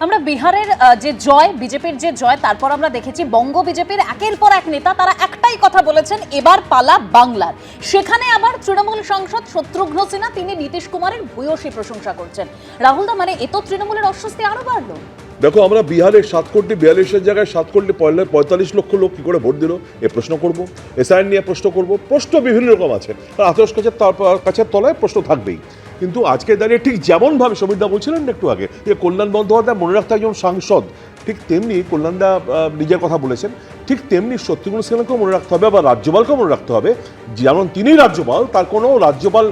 আমরা বিহারের যে জয়, বিজেপির যে জয়, তারপর আমরা দেখেছি বঙ্গ বিজেপির একের পর এক নেতা, তারা একটাই কথা বলেছেন, এবার পালা বাংলার। সেখানে আবার তৃণমূল সাংসদ শত্রুঘ্ন সিনহা, তিনি নীতিশ কুমারের ভূয়সী প্রশংসা করছেন। রাহুল দা মানে এ তো তৃণমূলের অস্বস্তি আরও বাড়লো। দেখো, আমরা বিহারের সাত কোটি বিয়াল্লিশের জায়গায় সাত কোটি পঁয়তাল্লিশ লক্ষ লোক কি করে ভোট দিল, এ প্রশ্ন করব। এসআইএন নিয়ে প্রশ্ন করব, প্রশ্ন বিভিন্ন রকম আছে। আর আতস কাছের তার- কাছের তলায় প্রশ্ন থাকবেই। কিন্তু আজকে দাঁড়িয়ে ঠিক যেমনভাবে সমীরদা বলছিলেন না একটু আগে, যে কল্যাণ বন্দ্যোপাধ্যায় মনে রাখতে একজন সাংসদ, ঠিক তেমনি কল্যাণদা নিজের কথা বলেছেন, ঠিক তেমনি শত্রুঘ্ন সিনহাকেও মনে রাখতে হবে বা রাজ্যপালকেও মনে রাখতে হবে। যেমন তিনি রাজ্যপাল, তার কোনো রাজ্যপাল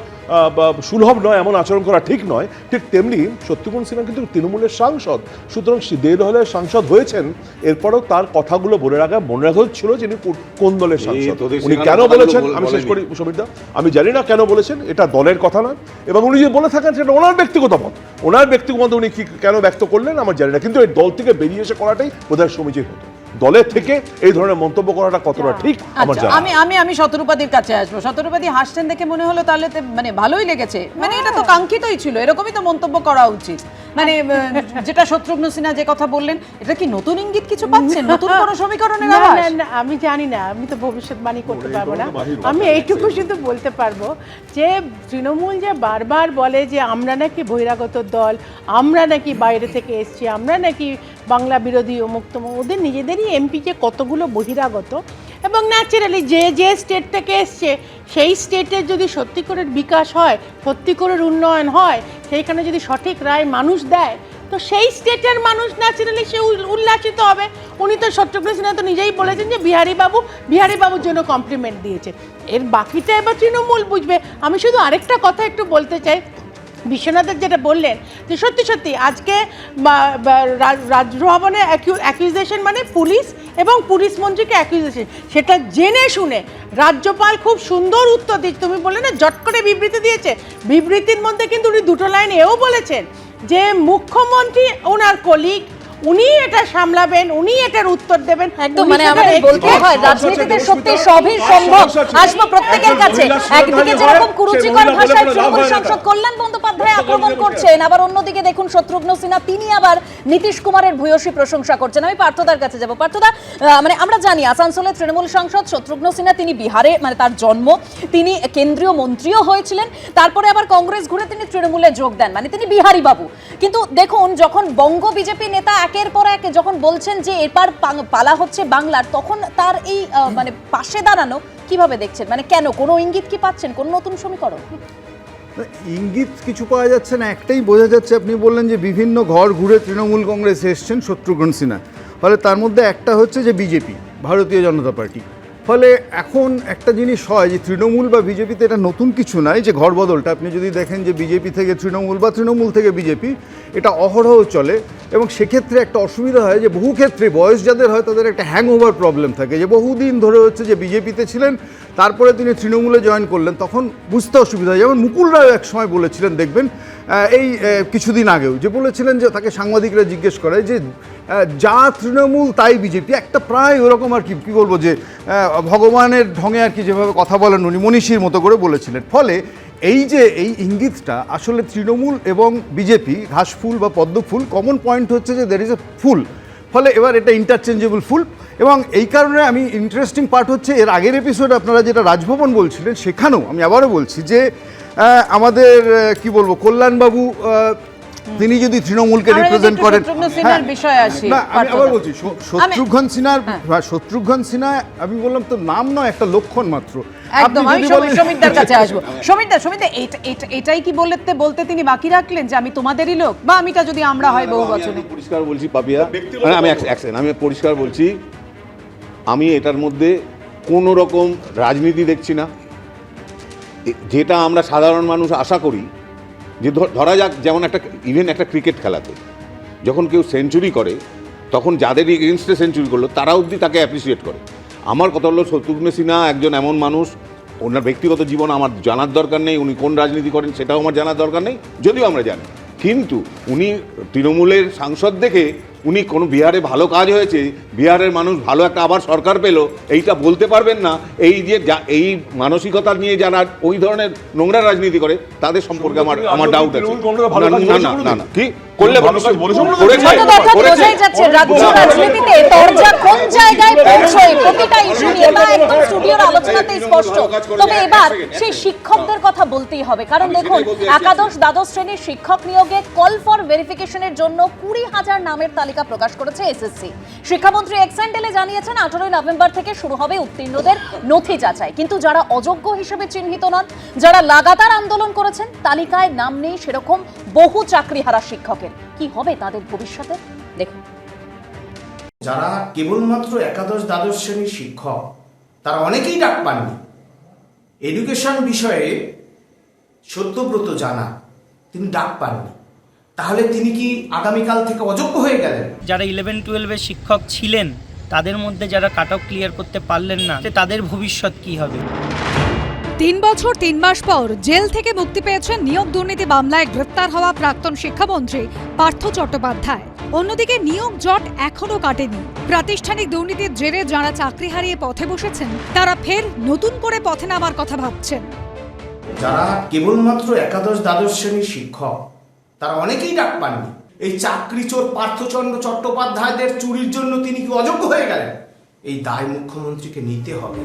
সুলভ নয় এমন আচরণ করা ঠিক নয়। ঠিক তেমনি শত্রুঘ্ন সিনহা কিন্তু তৃণমূলের সাংসদ। সুতরাং দেড় হলে সাংসদ হয়েছেন। এরপরেও তার কথাগুলো বলে রাখা মনে রাখা ছিল যে তিনি কোন দলের সাংসদ। উনি কেন বলেছেন? আমি শেষ। করি সমীরদা আমি জানি না কেন বলেছেন এটা দলের কথা নয়। এবং উনি যে বলে থাকেন সেটা ওনার ব্যক্তিগত মত। ওনার ব্যক্তিগত মত উনি কি কেন ব্যক্ত করলেন আমার জানি না। কিন্তু এই দল থেকে বেরিয়ে এসে করাটাই বোধহয় সমীচীন হতো। দলের থেকে এই ধরনের মন্তব্য করাটা কতটা ঠিক আমার আচ্ছা জানা আমি আমি আমি শতরূপাদির কাছে আসব। শতরূপাদি হাসছেন দেখে মনে হলো তাহলে তো মানে ভালোই লেগেছে। মানে এটা তো কাঙ্ক্ষিতই ছিল এরকমই তো মন্তব্য করা উচিত। মানে যেটা শত্রুঘ্ন সিনহা যে কথা বললেন এটা কি নতুন ইঙ্গিত কিছু পাচ্ছেন নতুন কোনো সমীকরণের আভাস না না আমি জানি না আমি তো ভবিষ্যৎবাণী করতে পারব না। আমি এইটুকু শুধু বলতে পারব যে তৃণমূল যে বারবার বলে যে আমরা নাকি বহিরাগত দল আমরা নাকি বাইরে থেকে এসছি আমরা নাকি বাংলা বিরোধী অমুক তমুক ওদের নিজেদেরই এমপি যে কতগুলো বহিরাগত এবং ন্যাচারালি যে যে স্টেট থেকে এসছে, সেই স্টেটের যদি সত্যি করে বিকাশ হয়, সত্যি করে উন্নয়ন হয়, সেইখানে যদি সঠিক রায় মানুষ দেয়, তো সেই স্টেটের মানুষ ন্যাচারালি সে উল- উল্লাসিত হবে। উনি তো সত্যগ্র সিনহা তো নিজেই বলেছেন যে বিহারী বাবু বিহারী বাবুর জন্য কমপ্লিমেন্ট দিয়েছে। এর বাকিটা এবার তৃণমূল বুঝবে। আমি শুধু আরেকটা কথা একটু বলতে চাই। বিশ্বনাথের যেটা বললেন, যে সত্যি সত্যি আজকে রাজভবনে অ্যাকিউজেশন মানে পুলিশ এবং পুলিশ মন্ত্রীকে অ্যাকিউজেশন সেটা জেনে শুনে রাজ্যপাল খুব সুন্দর উত্তর দিচ্ছে তুমি বললে না, জট করে বিবৃতি দিয়েছে। বিবৃতির মধ্যে কিন্তু উনি দুটো লাইন এও বলেছেন যে মুখ্যমন্ত্রী, ওনার কলিগ উনি এটা সামলাবেন উনি এটার উত্তর দেবেন। একদম মানে আমাদের বলতে হয় রাজনীতিতে সত্যি সবই সম্ভব। আসব প্রত্যেকের কাছে। একদিকে যেরকম কুরুচিকর ভাষায় তৃণমূল সাংসদ কল্যাণ বন্দ্যোপাধ্যায় আক্রমণ করছেন আবার অন্যদিকে দেখুন শত্রুঘ্ন সিনহা তিনি আবার নীতিশ কুমারের ভূয়সী প্রশংসা করছেন। আমি পার্থদার কাছে যাব। পার্থদা মানে আমরা জানি আসানসোলের তৃণমূল সাংসদ শত্রুঘ্ন সিনহা তিনি বিহারে মানে তার জন্ম। তিনি কেন্দ্রীয় মন্ত্রীও হয়েছিলেন। তারপরে আবার কংগ্রেস ঘুরে তিনি তৃণমূলে যোগ দেন। মানে তিনি বিহারি বাবু। কিন্তু দেখুন যখন বঙ্গ বিজেপি নেতা একের পর এক যখন বলছেন যে এরপর পালা হচ্ছে বাংলার, তখন তার এই মানে পাশে দাঁড়ানো কীভাবে দেখছেন? মানে কেন? কোনো ইঙ্গিত কি পাচ্ছেন? কোন নতুন সমীকরণ? ইঙ্গিত কিছু পাওয়া যাচ্ছে না, একটাই বোঝা যাচ্ছে, আপনি বললেন যে বিভিন্ন ঘর ঘুরে তৃণমূল কংগ্রেস এসছেন শত্রুঘ্ন সিনহা। ফলে তার মধ্যে একটা হচ্ছে যে বিজেপি, ভারতীয় জনতা পার্টি। ফলে এখন একটা জিনিস হয় যে তৃণমূল বা বিজেপিতে এটা নতুন কিছু নাই যে ঘর বদলটা। আপনি যদি দেখেন যে বিজেপি থেকে তৃণমূল বা তৃণমূল থেকে বিজেপি, এটা অহরহ চলে এবং সেক্ষেত্রে একটা অসুবিধা হয় যে বহু ক্ষেত্রে বয়স যাদের হয় তাদের একটা হ্যাং ওভার প্রবলেম থাকে। যে বহুদিন ধরে হচ্ছে যে বিজেপিতে ছিলেন, তারপরে তিনি তৃণমূলে জয়েন করলেন, তখন বুঝতে অসুবিধা হয়। যেমন মুকুল রায় এক সময় বলেছিলেন, দেখবেন এই কিছুদিন আগেও যে বলেছিলেন যে তাকে সাংবাদিকরা জিজ্ঞেস করে যে যা তৃণমূল, তাই বিজেপি। একটা প্রায় ওরকম আর কি, কী বলব যে ভগবানের ঢঙে আর কি যেভাবে কথা বলেন উনি, মনীষীর মতো করে বলেছিলেন। ফলে এই যে, এই ইঙ্গিতটা, আসলে তৃণমূল এবং বিজেপি ঘাসফুল বা পদ্মফুল কমন পয়েন্ট হচ্ছে যে দের ইজ এ ফুল। ফলে এবার এটা ইন্টারচেঞ্জেবল ফুল। এবং এই কারণে আমি ইন্টারেস্টিং পার্ট হচ্ছে, এর আগের এপিসোড আপনারা যেটা রাজভবন বলছিলেন, সেখানেও আমি আবারও বলছি যে আমাদের কি বলব কল্যাণবাবু তিনি যদি তৃণমূলকে রিপ্রেজেন্ট করেন শত্রুঘ্ন সিনহার হ্যাঁ, বিষয়ে আসি, না আমি আবার বলছি শত্রুঘ্ন সিনহার হ্যাঁ, শত্রুঘ্ন সিনহা আমি বললাম তো নাম নয় একটা লক্ষণ মাত্র। একদম আমি সমীরদার কাছে আসব। সমীরদা এটাই কি বলতে বলতে তিনি বাকি রাখলেন যে আমি তোমাদেরই লোক? বা আমিটা যদি আমরা হয় বহু বছরে? পরিষ্কার বলছি পাপিয়া। মানে আমি আমি পরিষ্কার বলছি আমি এটার মধ্যে কোনো রকম রাজনীতি দেখছি না। যেটা আমরা সাধারণ মানুষ আশা করি যে ধরা যাক যেমন একটা ইভেন একটা ক্রিকেট খেলাতে, যখন কেউ সেঞ্চুরি করে, তখন যাদের এগেনস্টে সেঞ্চুরি করল, তারা অবধি তাকে অ্যাপ্রিসিয়েট করে। আমার কথা হলো শত্রুঘ্ন সিনহা একজন এমন মানুষ, ওনার ব্যক্তিগত জীবন আমার জানার দরকার নেই, উনি কোন রাজনীতি করেন সেটাও আমার জানার দরকার নেই, যদিও আমরা জানি। কিন্তু উনি তৃণমূলের সাংসদ দেখে উনি কোনো বিহারে ভালো কাজ হয়েছে বিহারের মানুষ ভালো একটা আবার সরকার পেল এইটা বলতে পারবেন না। এই যে এই মানসিকতা নিয়ে যারা ওই ধরনের নোংরা রাজনীতি করে তাদের সম্পর্কে আমার আমার ডাউট আছে। না, না না কি করলে ভালো কাজ বলেছে কোনোদিন? করেছে, অর্থাৎ অর্থাৎ করেছে। বোঝাই যাচ্ছে রাজ্য রাজনীতিতে দরজা কোন জায়গায় প্রতিটা ইস্যু নিয়ে একদম স্টুডিওর আলোচনাতেই স্পষ্ট। তবে এবার সেই শিক্ষকদের কথা বলতেই হবে। কারণ দেখুন একাদশ দ্বাদশ শ্রেণির শিক্ষক নিয়োগে কল ফর ভেরিফিকেশনের জন্য কুড়ি হাজার নামের তালিকা প্রকাশ করেছে এসএসসি শিক্ষামন্ত্রী এক্সেন্ডেলে জানিয়েছেন, আঠারোই নভেম্বর থেকে শুরু হবে উত্তীর্ণদের নথি যাচাই। কিন্তু যারা অযোগ্য হিসেবে চিহ্নিত নন, যারা লাগাতার আন্দোলন করেছেন, তালিকায় নাম নেই সেরকম বহু চাকরিহারা শিক্ষকের। কি হবে তাদের ভবিষ্যতে? দেখুন। যারা কেবলমাত্র একাদশ, দ্বাদশ শ্রেণির শিক্ষক, তারা অনেকেই ডাক পাননি। এডুকেশন বিষয়ে সত্যব্রত জানা, তিনি ডাক পাননি। তাহলে তিনি কি আগামীকাল থেকে অযোগ্য হয়ে গেলেন? যারা ইলেভেন টুয়েলভের শিক্ষক ছিলেন তাদের মধ্যে যারা কাট অফ ক্লিয়ার করতে পারলেন না তে তাদের ভবিষ্যৎ কি হবে? তিন বছর তিন মাস পর জেল থেকে মুক্তি পেয়েছেন নিয়োগ দুর্নীতি মামলায় গ্রেপ্তার হওয়া প্রাক্তন শিক্ষামন্ত্রী পার্থ চট্টোপাধ্যায়। অন্যদিকে নিয়োগ জট এখনও কাটেনি। প্রাতিষ্ঠানিক দুর্নীতির জেরে যারা চাকরি হারিয়ে পথে বসেছেন তারা ফের নতুন করে পথে নামার কথা ভাবছেন। যারা কেবলমাত্র একাদশ দ্বাদশ শ্রেণির শিক্ষক তারা অনেকেই ডাক পাননি। এই চাকরি চোর পার্থচন্দ্র চট্টোপাধ্যায়দের চুরির জন্য তিনি কি অযোগ্য হয়ে গেলেন? এই দায় মুখ্যমন্ত্রীকে নিতে হবে।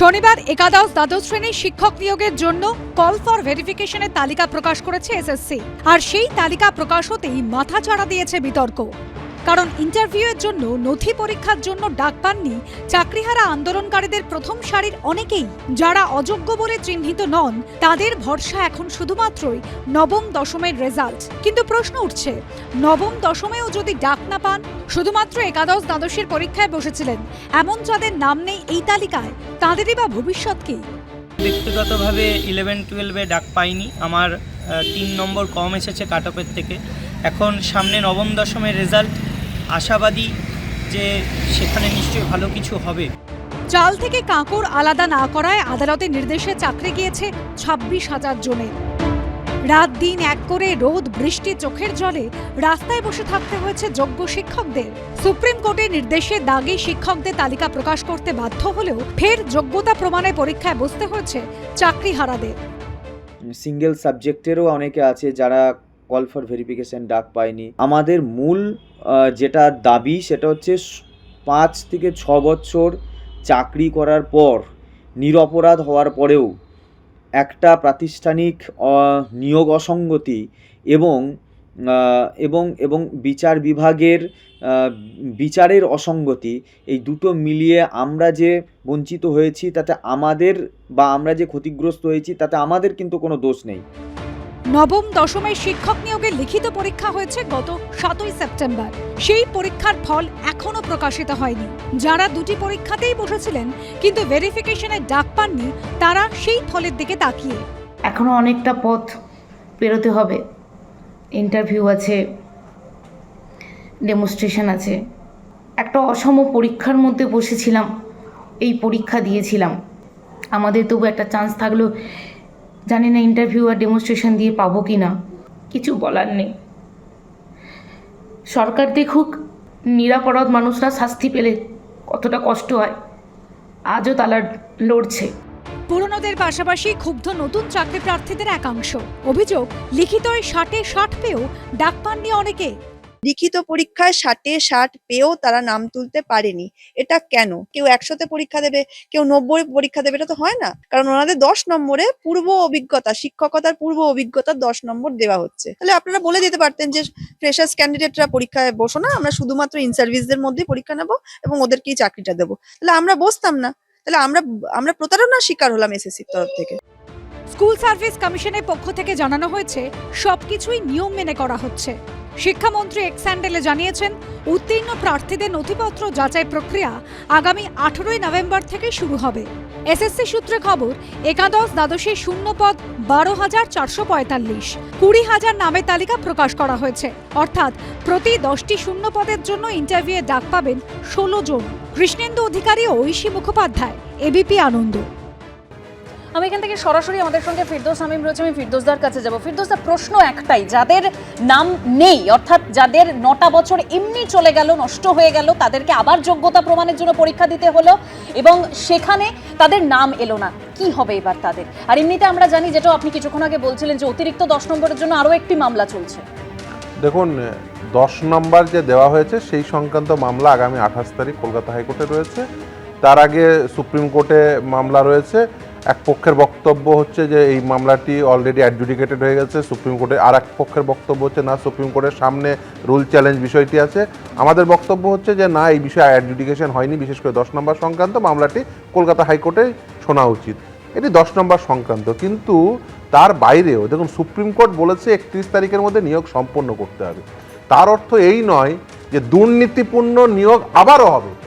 শনিবার একাদশ দ্বাদশ শ্রেণির শিক্ষক নিয়োগের জন্য কল ফর ভেরিফিকেশনের তালিকা প্রকাশ করেছে এসএসসি। আর সেই তালিকা প্রকাশ হতেই মাথা চাড়া দিয়েছে বিতর্ক। কারণ ইন্টারভিউয়ের জন্য নথি পরীক্ষার জন্য ডাক পাননি চাকরিহারা আন্দোলনকারীদের প্রথম সারির অনেকেই। যারা অযোগ্য বলে চিহ্নিত নন, তাদের ভরসা এখন শুধুমাত্রই নবম দশমের রেজাল্ট কিন্তু প্রশ্ন উঠছে, নবম দশমেও যদি ডাক না পান, শুধুমাত্র একাদশ দ্বাদশের পরীক্ষায় বসেছিলেন, এমন যাদের নাম নেই এই তালিকায়, তাদেরই বা ভবিষ্যৎ কি? ব্যক্তিগতভাবে ইলেভেন টুয়েলভে ডাক পাইনি, আমার তিন নম্বর কম এসেছে কাট থেকে। এখন সামনে নবম দশমের রেজাল্ট আশাবাদী যে সেখানে নিশ্চয়ই ভালো কিছু হবে। চাল থেকে কাঁকর আলাদা না করায় আদালতের নির্দেশে চাকরি গিয়েছে ছাব্বিশ হাজার জনের রাত দিন এক করে রোদ বৃষ্টি চোখের জলে রাস্তায় বসে থাকতে হয়েছে যোগ্য শিক্ষকদের। সুপ্রিম কোর্টের নির্দেশে দাগি শিক্ষকদের তালিকা প্রকাশ করতে বাধ্য হলেও ফের যোগ্যতা প্রমাণে পরীক্ষায় বসতে হয়েছে চাকরি হারাদের সিঙ্গেল সাবজেক্টেরও অনেকে আছে যারা কল ফর ভেরিফিকেশন ডাক পায়নি আমাদের মূল যেটা দাবি সেটা হচ্ছে পাঁচ থেকে ছ বছর চাকরি করার পর, নিরপরাধ হওয়ার পরেও একটা প্রাতিষ্ঠানিক নিয়োগ অসঙ্গতি এবং এবং এবং বিচার বিভাগের বিচারের অসঙ্গতি, এই দুটো মিলিয়ে আমরা যে বঞ্চিত হয়েছি তাতে আমাদের বা আমরা যে ক্ষতিগ্রস্ত হয়েছি তাতে আমাদের কিন্তু কোনো দোষ নেই। নবম দশমের শিক্ষক নিয়োগের লিখিত পরীক্ষা হয়েছে গত সাতই সেপ্টেম্বর। সেই পরীক্ষার ফল এখনও প্রকাশিত হয়নি। যারা দুটি পরীক্ষাতেই বসেছিলেন, কিন্তু ভেরিফিকেশনের ডাক পাননি, তারা সেই ফলের দিকে তাকিয়ে। এখনও অনেকটা পথ পেরোতে হবে। ইন্টারভিউ আছে ডেমনস্ট্রেশন আছে। একটা অসম পরীক্ষার মধ্যে বসেছিলাম, এই পরীক্ষা দিয়েছিলাম। আমাদের তবু একটা চান্স থাকলেও জানি না ইন্টারভিউ আর ডেমনস্ট্রেশন দিয়ে পাবো কি না কিছু বলার নেই। সরকার দেখুক, নিরাপরাধ মানুষরা শাস্তি পেলে কতটা কষ্ট হয়। আজও তারা লড়ছে। পুরনোদের পাশাপাশি ক্ষুব্ধ নতুন চাকরি প্রার্থীদের একাংশ। অভিযোগ লিখিত ষাটে ষাট পেয়েও ডাক পাননি অনেকে। লিখিত পরীক্ষায় ষাটে ষাট পেয়েও তারা নাম তুলতে পারেনি। এটা কেন? কেউ একশোতে পরীক্ষা দেবে, কেউ নব্বই পরীক্ষা দেবে, এটা তো হয় না। কারণ ওনাদের দশ নম্বরে পূর্ব অভিজ্ঞতা, শিক্ষকতার পূর্ব অভিজ্ঞতার দশ নম্বর দেওয়া হচ্ছে। তাহলে আপনারা বলে দিতে পারতেন যে, ফ্রেশার্স ক্যান্ডিডেটরা পরীক্ষায় বসো না, আমরা শুধুমাত্র ইন সার্ভিসদের মধ্যেই পরীক্ষা নেব এবং ওদেরকেই চাকরিটা দেবো। তাহলে আমরা বসতাম না। তাহলে আমরা আমরা প্রতারণার শিকার হলাম এসএসসির তরফ থেকে। স্কুল সার্ভিস কমিশনের পক্ষ থেকে জানানো হয়েছে, সবকিছুই নিয়ম মেনে করা হচ্ছে। শিক্ষামন্ত্রী এক্স স্যান্ডেলে জানিয়েছেন, উত্তীর্ণ প্রার্থীদের নথিপত্র যাচাই প্রক্রিয়া আগামী আঠেরোই নভেম্বর থেকে শুরু হবে। এসএসসি সূত্রে খবর, একাদশ দ্বাদশে শূন্য পদ বারো হাজার চারশো পঁয়তাল্লিশ। কুড়ি হাজার নামের তালিকা প্রকাশ করা হয়েছে। অর্থাৎ প্রতি দশটি শূন্য পদের জন্য ইন্টারভিউয়ে ডাক পাবেন ষোলো জন। কৃষ্ণেন্দু অধিকারী ঐশী মুখোপাধ্যায় এবিপি আনন্দ আমি এখান থেকে সরাসরি আমাদের সঙ্গে ফিরদৌস আমিম রয়েছে, আমি ফিরদৌসদার কাছে যাব। ফিরদৌসদার প্রশ্ন একটাই, যাদের নাম নেই, অর্থাৎ যাদের নটা বছর এমনি চলে গেল, নষ্ট হয়ে গেল, তাদেরকে আবার যোগ্যতা প্রমাণের জন্য পরীক্ষা দিতে হলো এবং সেখানে তাদের নাম এলো না। কি হবে এবার তাদের? আর এমনিতে আমরা জানি যেটা আপনি কিছুক্ষণ আগে বলছিলেন যে অতিরিক্ত দশ নম্বরের জন্য আরও একটি মামলা চলছে। দেখুন, দশ নম্বর যে দেওয়া হয়েছে, সেই সংক্রান্ত মামলা আগামী আঠাশ তারিখ কলকাতা হাইকোর্টে রয়েছে। তার আগে সুপ্রিম কোর্টে মামলা রয়েছে। এক পক্ষের বক্তব্য হচ্ছে যে এই মামলাটি অলরেডি অ্যাডজুডিকেটেড হয়ে গেছে সুপ্রিম কোর্টে। আর এক পক্ষের বক্তব্য হচ্ছে, না, সুপ্রিম কোর্টের সামনে রুল চ্যালেঞ্জ বিষয়টি আছে। আমাদের বক্তব্য হচ্ছে যে, না, এই বিষয়ে অ্যাডজুডিকেশন হয়নি, বিশেষ করে দশ নম্বর সংক্রান্ত মামলাটি কলকাতা হাইকোর্টে শোনা উচিত। এটি দশ নম্বর সংক্রান্ত, কিন্তু তার বাইরেও, দেখুন, সুপ্রিম কোর্ট বলেছে একত্রিশ তারিখের মধ্যে নিয়োগ সম্পন্ন করতে হবে। তার অর্থ এই নয় যে দুর্নীতিপূর্ণ নিয়োগ আবারও হবে।